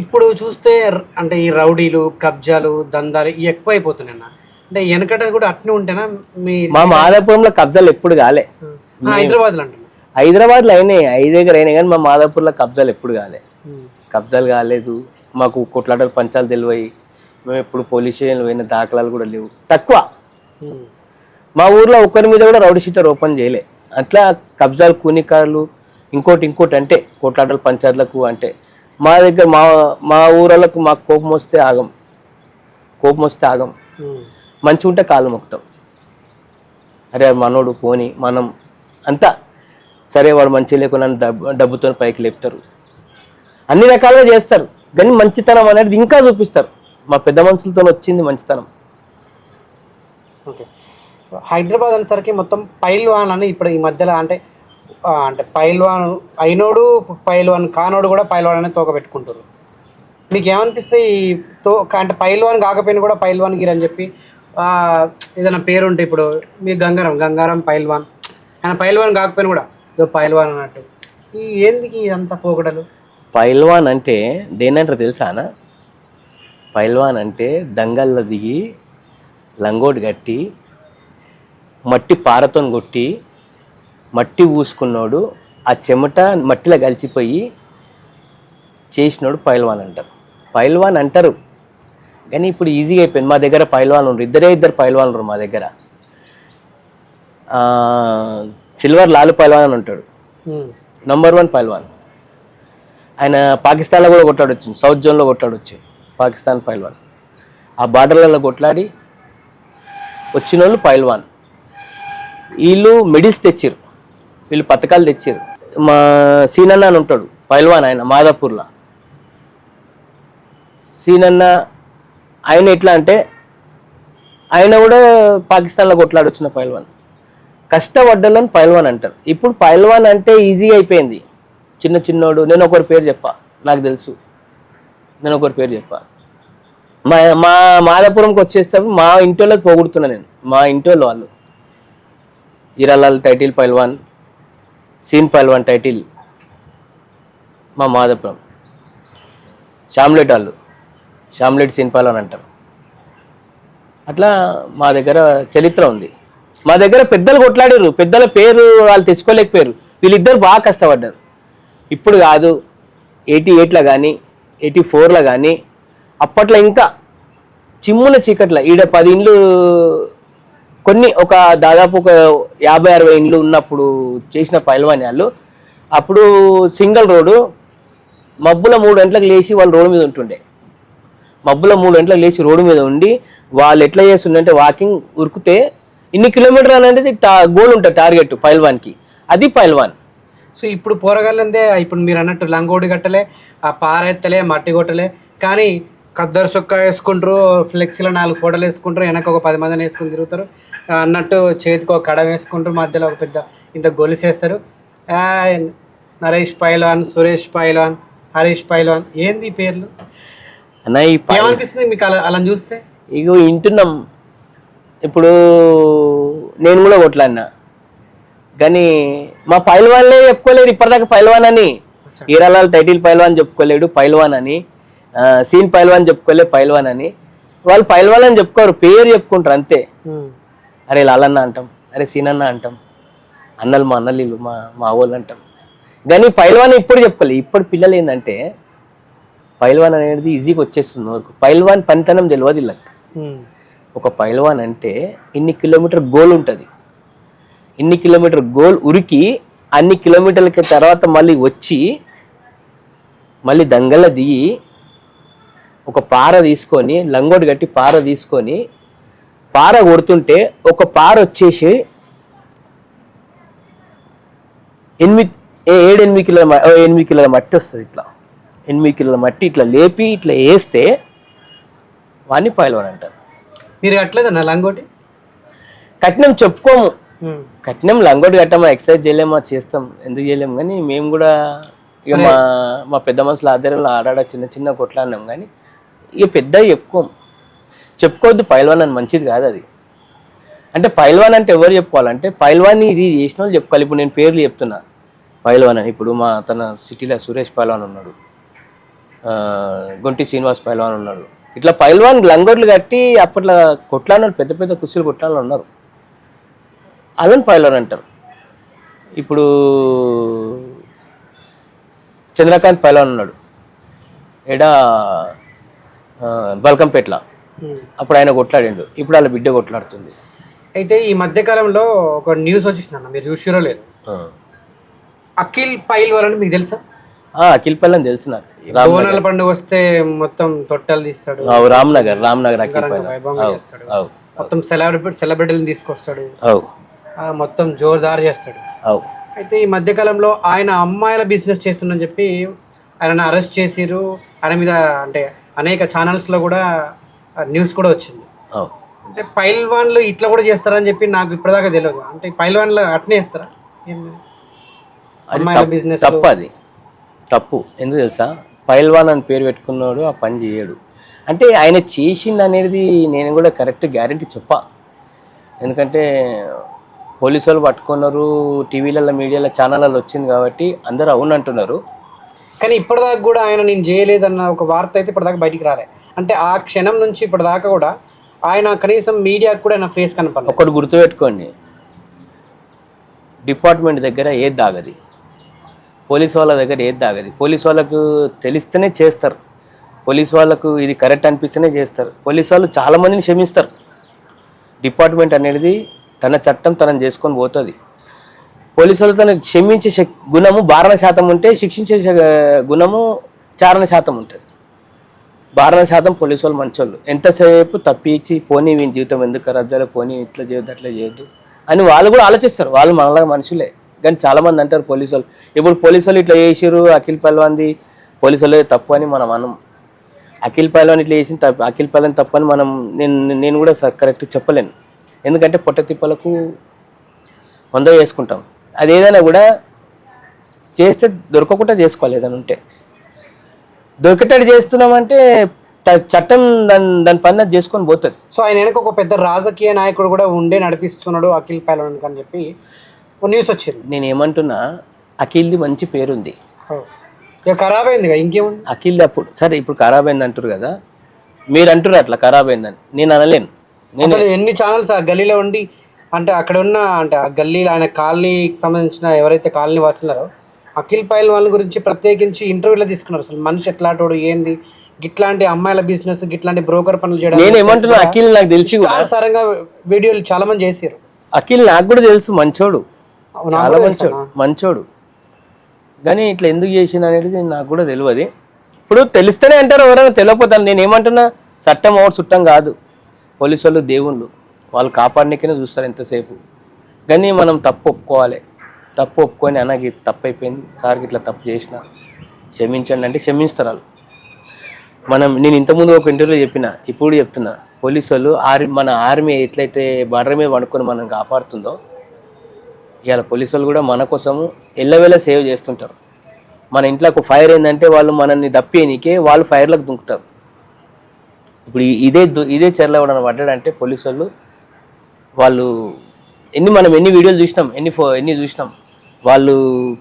ఇప్పుడు చూస్తే అంటే ఈ రౌడీలు కబ్జాలు దందాలు ఇవి ఎక్కువ అయిపోతున్నాయి అన్న. అంటే వెనకట కూడా అట్నే ఉంటేనా మీ మా మాదాపురంలో కబ్జాలు ఎప్పుడు కాలే. హైదరాబాద్లో అంటున్నా. హైదరాబాద్లో అయినాయి ఐదు దగ్గర అయినాయి కానీ మా మాదాపూర్లో కబ్జాలు ఎప్పుడు కాలే. కబ్జాలు కాలేదు. మాకు కొట్లాటలు పంచాలు తెలివాయి. మేము ఎప్పుడు పోలీస్ స్టేషన్లు పోయిన దాఖలాలు కూడా లేవు. తక్కువ. మా ఊర్లో ఒక్కరి మీద కూడా రౌడీ షీటర్ ఓపెన్ చేయలే. అట్లా కబ్జాలు కూనికారులు ఇంకోటి ఇంకోటి అంటే కొట్లాటలు పంచాయతీలకు అంటే మా దగ్గర మా మా ఊరలకు మాకు కోపం వస్తే ఆగం. కోపం వస్తే ఆగం. మంచిగా ఉంటే కాళ్ళు మొక్కుతాం. అరే మనోడు పోని మనం అంతా సరే వాడు మంచి లేకుండా డబ్బు డబ్బుతో పైకి లేపుతారు. అన్ని రకాలుగా చేస్తారు. కానీ మంచితనం అనేది ఇంకా చూపిస్తారు. మా పెద్ద మనుషులతో వచ్చింది మంచితనం. ఓకే. హైదరాబాద్ అనేసరికి మొత్తం పైల్వాన్ అని ఇప్పుడు ఈ మధ్యలో అంటే అంటే పైల్వాన్ అయినోడు పైల్వాన్ కానోడు కూడా పైల్వాన్ అనే తోక పెట్టుకుంటారు మీకు ఏమనిపిస్తే ఈ తో అంటే పైల్వాన్ కాకపోయినా కూడా పైల్వాన్ గిర్ అని చెప్పి ఏదైనా పేరు ఉంటే ఇప్పుడు మీ గంగారం గంగారం పైల్వాన్. ఆయన పైల్వాన్ కాకపోయినా కూడా ఏదో పైల్వాన్ అన్నట్టు. ఈ ఏందికి ఇదంతా పోకడలు? పైల్వాన్ అంటే దేనంటారు తెలుసానా పైల్వాన్ అంటే దంగల్లో దిగి లంగోటి కట్టి మట్టి పారతో కొట్టి మట్టి పూసుకున్నోడు ఆ చెమట మట్టిలో కలిసిపోయి చేసినోడు పైల్వాన్ అంటారు. పైల్వాన్ అంటారు. కానీ ఇప్పుడు ఈజీగా అయిపోయింది. మా దగ్గర పైల్వాన్ ఉన్నారు ఇద్దరే ఇద్దరు పైల్వాన్ ఉన్నారు మా దగ్గర. సిల్వర్ లాలు పైల్వాన్ అని ఉంటాడు. నంబర్ వన్ పైల్వాన్. ఆయన పాకిస్తాన్లో కూడా కొట్టాడు వచ్చింది సౌత్ జోన్లో కొట్టాడు వచ్చి పాకిస్తాన్ పైల్వాన్. ఆ బార్డర్లలో కొట్లాడి వచ్చిన వాళ్ళు పైల్వాన్. వీళ్ళు మెడిల్స్ తెచ్చిర్రు. వీళ్ళు పథకాలు తెచ్చారు. మా సీనన్న అని ఉంటాడు పైల్వాన్ ఆయన మాదాపూర్లో. సీనన్న ఆయన ఎట్లా అంటే ఆయన కూడా పాకిస్తాన్లో కొట్లాడొచ్చిన పైల్వాన్. కష్టపడ్డలను పైల్వాన్ అంటారు. ఇప్పుడు పైల్వాన్ అంటే ఈజీగా అయిపోయింది. చిన్న చిన్నోడు నేను ఒకరి పేరు చెప్పా నాకు తెలుసు. నేను ఒకరి పేరు చెప్పా. మా మా మాదాపురంకి వచ్చేటప్పుడు మా ఇంటి వాళ్ళకి పోగొడుతున్నా నేను. మా ఇంటి వాళ్ళు వాళ్ళు. ఈరాలాల్ టైటిల్ పైల్వాన్ సీన్ పైల్వాన్ టైటిల్ మా మాదాపురం షామ్లెట్ వాళ్ళు షామ్లెట్ సీన్ అని అంటారు. అట్లా మా దగ్గర చరిత్ర ఉంది. మా దగ్గర పెద్దలు కొట్లాడారు పెద్దల పేరు వాళ్ళు తెచ్చుకోలేకపోయారు వీళ్ళిద్దరు బాగా కష్టపడ్డారు. ఇప్పుడు కాదు ఎయిటీ ఎయిట్లో కానీ ఎయిటీ ఫోర్లో కానీ అప్పట్లో ఇంకా చిమ్ముల చీకట్ల ఈడ పది ఇండ్లు కొన్ని ఒక దాదాపు ఒక యాభై అరవై ఇండ్లు ఉన్నప్పుడు చేసిన పైల్వాన్యాలు. అప్పుడు సింగిల్ రోడ్డు మబ్బుల మూడు గంటలకు లేచి వాళ్ళు రోడ్డు మీద ఉంటుండే. మబ్బుల మూడు గంటలకు లేచి రోడ్డు మీద ఉండి వాళ్ళు ఎట్లా చేస్తుండంటే వాకింగ్ ఉరికితే ఇన్ని కిలోమీటర్ అనేది టా- గోల్ ఉంటుంది టార్గెట్ పైల్వాన్కి. అది పైల్వాన్. సో ఇప్పుడు పోరగాళ్ళందే ఇప్పుడు మీరు అన్నట్టు లంగోడి కట్టలే ఆ పారెత్తలే మట్టి కొట్టలే. కానీ కద్దరు సొక్క వేసుకుంటారు ఫ్లెక్సీలో నాలుగు ఫోటోలు వేసుకుంటారు వెనక ఒక పది మందిని వేసుకుని తిరుగుతారు. అన్నట్టు చేతికి ఒక కడ వేసుకుంటారు మధ్యలో ఒక పెద్ద ఇంత గొలుసేస్తారు ఆ, నరేష్ పైల్వాన్ సురేష్ పైల్వాన్ హరీష్ పైల్వాన్ ఏంది పేర్లు? ఏమనిపిస్తుంది మీకు అలా అలా చూస్తే? ఇగో వింటున్నాం. ఇప్పుడు నేను కూడా కొట్లాడినా కానీ మా పైల్వాన్లే చెప్పుకోలేడు ఇప్పటిదాకా పైల్వాన్ అని. ఈరాలాల్ టైటిల్ పైల్వాన్ చెప్పుకోలేడు పైల్వాన్ అని. సీన్ పైల్వాన్ చెప్పుకోలే పైల్వాన్ అని. వాళ్ళు పైల్వాన్ అని చెప్పుకోరు పేరు చెప్పుకుంటారు అంతే. అరే లాలన్న అంటాం అరే సీనన్న అంటాం అన్నలు మా అన్నలు మా మా వాళ్ళు అంటాం. కానీ పైల్వాన్ ఇప్పుడు చెప్పుకోలేదు ఇప్పుడు పిల్లలు ఏంటంటే పైల్వాన్ అనేది ఈజీగా వచ్చేస్తుంది వరకు. పైల్వాన్ పనితనం తెలియదు వీళ్ళకి. ఒక పైల్వాన్ అంటే ఇన్ని కిలోమీటర్ గోల్ ఉంటుంది. ఇన్ని కిలోమీటర్ గోల్ ఉరికి అన్ని కిలోమీటర్లకి తర్వాత మళ్ళీ వచ్చి మళ్ళీ దంగల దిగి ఒక పార తీసుకొని లంగోటి కట్టి పార తీసుకొని పార కొడుతుంటే ఒక పార వచ్చేసి ఎనిమిది ఏ- ఏడు ఎనిమిది కిలోల ఎనిమిది కిలోల మట్టి వస్తుంది ఇట్లా. ఎనిమిది కిలోల మట్టి ఇట్లా లేపి ఇట్లా వేస్తే వాడిని పైల్వాన్ అంటారు మీరు కట్టలేదన్న లంగోటి? కట్నం చెప్పుకోము. కట్నం లంగోటి కట్టమా ఎక్సర్సైజ్ చేయలేమా చేస్తాం ఎందుకు చేయలేము కానీ మేము కూడా ఇక మా మా పెద్ద మనుషుల ఆధ్వర్యంలో ఆడాడ చిన్న చిన్న కొట్లాడినాం. కానీ ఇక పెద్ద చెప్పుకోం. చెప్పుకోవద్దు పైల్వాన్ అని మంచిది కాదు అది. అంటే పైల్వాన్ అంటే ఎవరు చెప్పుకోవాలంటే పైల్వాన్ ఇది చేసిన వాళ్ళు చెప్పుకోవాలి. ఇప్పుడు నేను పేర్లు చెప్తున్నా. పైల్వాన్ అని. ఇప్పుడు మా తన సిటీలో సురేష్ పైల్వాన్ ఉన్నాడు. గుంటి గొంటి శ్రీనివాస్ పైల్వాన్ ఉన్నాడు. ఇట్లా పైల్వాన్ లంగోట్లు కట్టి అప్పట్లో కొట్లాడినారు పెద్ద పెద్ద కుస్తీలు కొట్లాడిన ఉన్నారు. అదని పైల్వాన్ అంటారు. ఇప్పుడు చంద్రకాంత్ పైల్వాన్ ఉన్నాడు. ఎడా బల్కంపేట్ల. అప్పుడు ఆయన కొట్లాడిండు. ఇప్పుడు వాళ్ళ బిడ్డ కొట్లాడుతుంది. అయితే ఈ మధ్య కాలంలో ఒక న్యూస్ వచ్చింది అన్న మీరు చూసిరో లేదు. అఖిల్ పైల్ అని మీకు తెలుసా? అఖిల్ పల్లని తెలుసు నాకు. బోనాల పండుగ వస్తే మొత్తం తొట్టెలు తీస్తాడు. రామ్నగర్ రామ్నగర్ అఖిల్ అవు మొత్తం సెలబ్రిటీ సెలబ్రిటీలను తీసుకొస్తాడు. మొత్తం జోర్దార్ చేస్తాడు. అవు. అయితే ఈ మధ్య కాలంలో ఆయన అమ్మాయిల బిజినెస్ చేస్తుందని చెప్పి ఆయనను అరెస్ట్ చేసిరు ఆయన మీద అంటే అనేక ఛానల్స్లో కూడా న్యూస్ కూడా వచ్చింది. అంటే పైల్వాన్లు ఇట్లా కూడా చేస్తారని చెప్పి నాకు ఇప్పటిదాకా తెలియదు అంటే పైల్వాన్లు అట్నే చేస్తారా? అమ్మాయిల తప్పు- బిజినెస్ తప్పు అది. తప్పు. ఎందుకు తెలుసా? పైల్వాన్ అని పేరు పెట్టుకున్నాడు ఆ పని చేయడు. అంటే ఆయన చేసింది అనేది నేను కూడా కరెక్ట్ గ్యారంటీ చెప్పా. ఎందుకంటే పోలీసు వాళ్ళు పట్టుకున్నారు టీవీలలో మీడియాలో ఛానళ్ళలో వచ్చింది కాబట్టి అందరూ అవును అంటున్నారు కానీ ఇప్పటిదాకా కూడా ఆయన నేను చేయలేదన్న ఒక వార్త అయితే ఇప్పటిదాకా బయటికి రాలే. అంటే ఆ క్షణం నుంచి ఇప్పటిదాకా కూడా ఆయన కనీసం మీడియాకు కూడా ఆయన ఫేస్ కనపడలేదు. ఒకటి గుర్తుపెట్టుకోండి. డిపార్ట్మెంట్ దగ్గర ఏది దాగది? పోలీస్ వాళ్ళ దగ్గర ఏది దాగది? పోలీస్ వాళ్ళకు తెలిస్తేనే చేస్తారు. పోలీస్ వాళ్ళకు ఇది కరెక్ట్ అనిపిస్తేనే చేస్తారు. పోలీస్ వాళ్ళు చాలామందిని క్షమిస్తారు. డిపార్ట్మెంట్ అనేది తన చట్టం తనని చేసుకొని పోతుంది. పోలీసు వాళ్ళు క్షమించే గుణము బారణ శాతం ఉంటే శిక్షించే గుణము చారణ శాతం ఉంటుంది. బారణ శాతం పోలీసు వాళ్ళు మంచోళ్ళు. ఎంతసేపు తప్పించి పోనీ వీని జీవితం ఎందుకు ఖరాబ్ చేయాలి పోనీ ఇట్లా చేయొద్దు అట్లా చేయొద్దు అని వాళ్ళు కూడా ఆలోచిస్తారు. వాళ్ళు మనలాగా మనుషులే. కానీ చాలామంది అంటారు పోలీసు వాళ్ళు ఇప్పుడు పోలీసు వాళ్ళు ఇట్లా చేసిరు అఖిల్ పల్వాన్ది. పోలీసు వాళ్ళు తప్పు అని మనం అనం. అఖిల్ పల్వాన్ ఇట్లా చేసిన తప్పు అఖిల్ పల్వాన్ తప్పు అని మనం నేను నేను కూడా కరెక్ట్ చెప్పలేను. ఎందుకంటే పొట్ట తిప్పలకు వంద చేసుకుంటాం అది ఏదైనా కూడా చేస్తే దొరకకుండా చేసుకోవాలి ఏదైనా ఉంటే. దొరికేటట్టు చేస్తున్నామంటే చట్టం దాని దాని పని అది చేసుకొని పోతుంది. సో ఆయన వెనక ఒక పెద్ద రాజకీయ నాయకుడు కూడా ఉండే నడిపిస్తున్నాడు అఖిల్ పైలవన్ అని చెప్పి న్యూస్ వచ్చింది. నేను ఏమంటున్నా అఖిల్ది మంచి పేరుంది. ఖరాబ్ అయింది ఇక ఇంకేముంది? అఖిల్ అప్పుడు సరే ఇప్పుడు ఖరాబ్ అయింది అంటారు కదా. మీరు అంటారు అట్లా ఖరాబ్ అయిందని నేను అనలేను. నేను ఎన్ని ఛానల్స్ ఆ గల్లీలో ఉండి అంటే అక్కడ ఉన్న అంటే ఆ గల్లీలో ఆయన కాలనీకి సంబంధించిన ఎవరైతే కాలనీ వాసున్నారో అఖిల్ పైల్ వాళ్ళ గురించి ప్రత్యేకించి ఇంటర్వ్యూలో తీసుకున్నారు. అసలు మనిషి ఎట్లాంటోడు ఏంది? గిట్లాంటి అమ్మాయిల బిజినెస్ గిట్లాంటి బ్రోకర్ పనులు చేయడం నేను ఏమంటున్నా అఖిల్ నాకు తెలిసి సారంగా వీడియోలు చాలా మంది చేసారు అఖిల్ నాకు కూడా తెలుసు మంచోడు? చాలా మంచోడు మంచోడు. కానీ ఇట్లా ఎందుకు చేసిన అనేది నాకు కూడా తెలియదు ఇప్పుడు తెలిస్తేనే అంటారు ఎవరైనా తెలియకపోతాను నేను ఏమంటున్నా చట్టం ఒకటి చుట్టం కాదు. పోలీసు వాళ్ళు దేవుళ్ళు. వాళ్ళు కాపాడనికనే చూస్తారు ఎంతసేపు కానీ మనం తప్పు ఒప్పుకోవాలి. తప్పు ఒప్పుకొని అన్నకి తప్పు అయిపోయింది సార్కి ఇట్లా తప్పు చేసిన క్షమించండి అంటే క్షమిస్తారు వాళ్ళు. మనం నేను ఇంతకుముందు ఒక ఇంటర్వ్యూలో చెప్పిన ఇప్పుడు చెప్తున్నా పోలీసు వాళ్ళు ఆర్మీ మన ఆర్మీ ఎట్లయితే బార్డర్ మీద పడుకొని మనం కాపాడుతుందో ఇవాళ పోలీసు వాళ్ళు కూడా మన కోసము ఎల్లవేళ సేవ్ చేస్తుంటారు. మన ఇంట్లో ఒక ఫైర్ ఏంటంటే వాళ్ళు మనల్ని దప్పేయనికే వాళ్ళు ఫైర్లకు దుంకుతారు. ఇప్పుడు ఇదే దు- ఇదే చెరలో ఎవడన్నా పడ్డాడంటే పోలీసు వాళ్ళు వాళ్ళు ఎన్ని మనం ఎన్ని వీడియోలు చూసినాం ఎన్ని ఫో ఎన్ని చూసినాం వాళ్ళు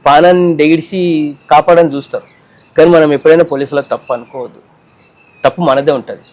పానాన్ని దెగిడిసి కాపాడని చూస్తారు. కానీ మనం ఎప్పుడైనా పోలీసులకు తప్పు అనుకోవద్దు. తప్పు మనదే ఉంటుంది.